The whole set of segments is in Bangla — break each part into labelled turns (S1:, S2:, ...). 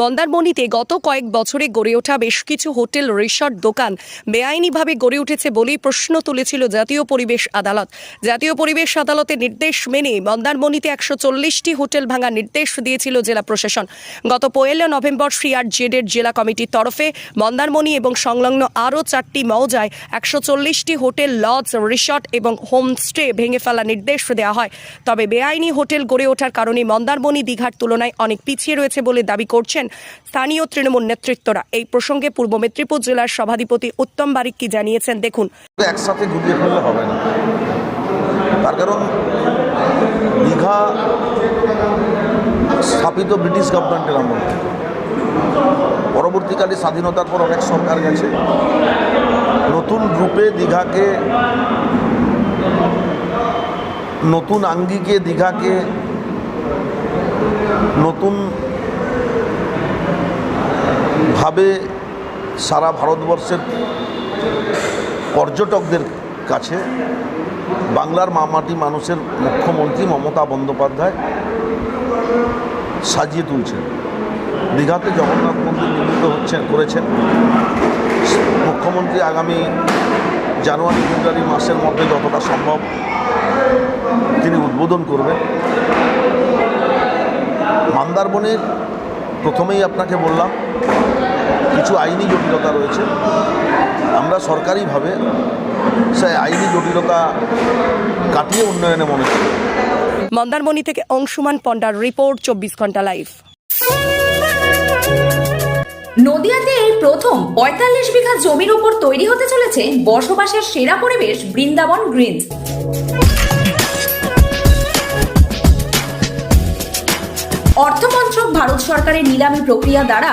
S1: মন্দারমণিতে গত কয়েক বছরে গড়ে ওঠা বেশ কিছু হোটেল, রিসর্ট, দোকান বেআইনিভাবে গড়ে উঠেছে বলেই প্রশ্ন তুলেছিল জাতীয় পরিবেশ আদালত। জাতীয় পরিবেশ আদালতের নির্দেশ মেনে মন্দারমণিতে একশো চল্লিশটি হোটেল ভাঙার নির্দেশ দিয়েছিল জেলা প্রশাসন। গত পয়লা নভেম্বর সিআর জেডের জেলা কমিটির তরফে মন্দারমণি এবং সংলগ্ন আরও চারটি মৌজায় একশো চল্লিশটি হোটেল, লজ, রিসর্ট এবং হোমস্টে ভেঙে ফেলার নির্দেশ দেওয়া হয়। তবে বেআইনি হোটেল গড়ে ওঠার কারণে মন্দারমণি দীঘার তুলনায় অনেক পিছিয়ে রয়েছে বলে দাবি করছেন স্থানীয় তৃণমূল নেতৃত্বরা। এই প্রসঙ্গে পূর্ব মেদিনীপুর জেলার সভাধিপতি উত্তম বারিক কি জানিয়েছেন দেখুন।
S2: একসাথে গুটিয়ে ফেললে হবে না। তার কারণ, দীঘা স্থাপিত ব্রিটিশ গভর্নমেন্টের আমল। পরবর্তীকালে স্বাধীনতার পর অনেক সরকার গেছে। নতুন রূপে দীঘাকে, নতুন আঙ্গিকে দীঘাকে, নতুন ভাবে সারা ভারতবর্ষের পর্যটকদের কাছে বাংলার মামাটি মানুষের মুখ্যমন্ত্রী মমতা বন্দ্যোপাধ্যায় সাজিয়ে তুলছেন। দীঘাতে জগন্নাথ মন্দির নির্মিত হচ্ছেন করেছেন। মুখ্যমন্ত্রী আগামী জানুয়ারি, ফেব্রুয়ারি মাসের মধ্যে যতটা সম্ভব তিনি উদ্বোধন করবেন। মন্দারমণির প্রথমেই আপনাকে বললাম কিছু আইনি জটিলতা রয়েছে। আমরা সরকারিভাবে সেই আইনি জটিলতা কাটিয়ে উন্নয়নে মনে করি।
S1: মন্দারমণি থেকে অংশুমান পণ্ডার রিপোর্ট চব্বিশ ঘণ্টা লাইভ।
S3: নদিয়াতে এই প্রথম পঁয়তাল্লিশ বিঘা জমির উপর তৈরি হতে চলেছে বসবাসের সেরা পরিবেশ বৃন্দাবন গ্রিনস অর্থমন্ত্রক ভারত সরকারের নিলামী প্রক্রিয়া দ্বারা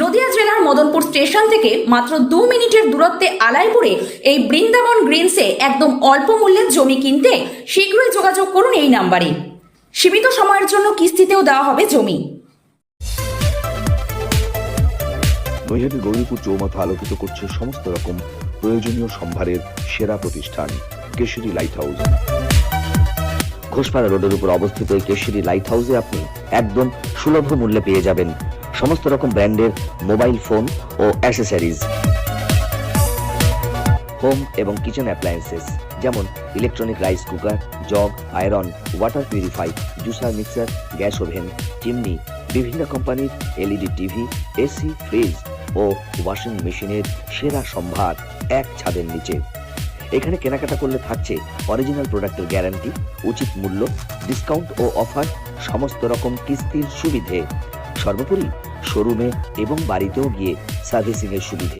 S3: নদিয়া জেলার মদনপুর স্টেশন থেকে মাত্র দু মিনিটের দূরত্বে আলাইপুরে এই বৃন্দাবন গ্রিনসে একদম অল্প মূল্যের জমি কিনতে শীঘ্রই যোগাযোগ করুন এই নাম্বারে। সীমিত সময়ের জন্য কিস্তিতেও দেওয়া হবে জমি।
S4: নৈহাটি গৌরীপুর চৌমাথা আলোকিত করছে সমস্ত রকম প্রয়োজনীয় সম্ভারের সেরা প্রতিষ্ঠান, কেশরী লাইট হাউস
S5: ঘোষপাড়া রোডের উপর অবস্থিত এই কেশরী লাইট হাউসে আপনি একদম সুলভ মূল্যে পেয়ে যাবেন। সমস্ত রকম ব্র্যান্ডের মোবাইল ফোন ও অ্যাসেসরিজ হোম এবং কিচেন অ্যাপ্লায়েন্সেস, যেমন electronic rice cooker, jug, iron, water purify, juicer mixer, gas oven, chimney, বিভিন্ন কোম্পানির এলইডি টিভি, এসি, ফ্রিজ ও ওয়াশিং মেশিনের সেরা সম্ভার এক ছাদের নিচে। এখানে কেনাকাটা করলে থাকছে অরিজিনাল প্রোডাক্টের গ্যারান্টি, উচিত মূল্য, ডিসকাউন্ট ও অফার, সমস্ত রকম কিস্তির সুবিধে। সর্বোপরি শোরুমে এবং বাড়িতেও গিয়ে সার্ভিসিংয়ের সুবিধে।